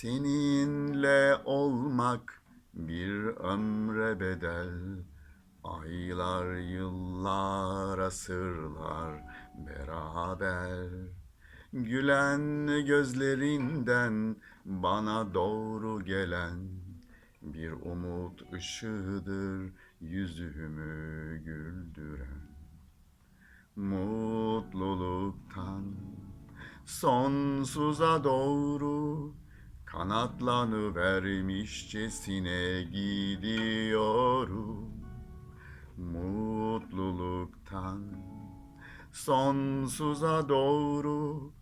Seninle olmak bir ömre bedel. Aylar, yıllar, asırlar beraber. Gülen gözlerinden bana doğru gelen Bir umut ışığıdır yüzümü güldüren. Mutluluktan sonsuza doğru kanatlanı vermişçesine gidiyorum. Mutluluktan sonsuza doğru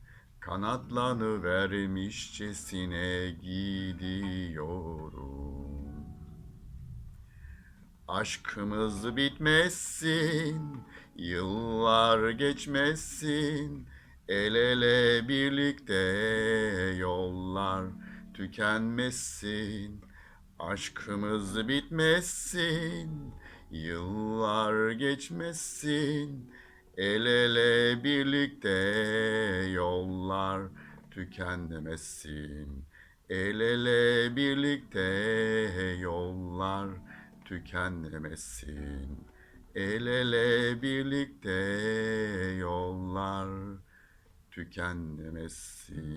kanatlanı vermişçesine gidiyorum. Aşkımız bitmesin, yıllar geçmesin, el ele birlikte yollar tükenmesin. Aşkımız bitmesin, yıllar geçmesin, el ele birlikte yollar tükenmesin. El ele birlikte yollar tükenmesin. El ele birlikte yollar tükenmesin.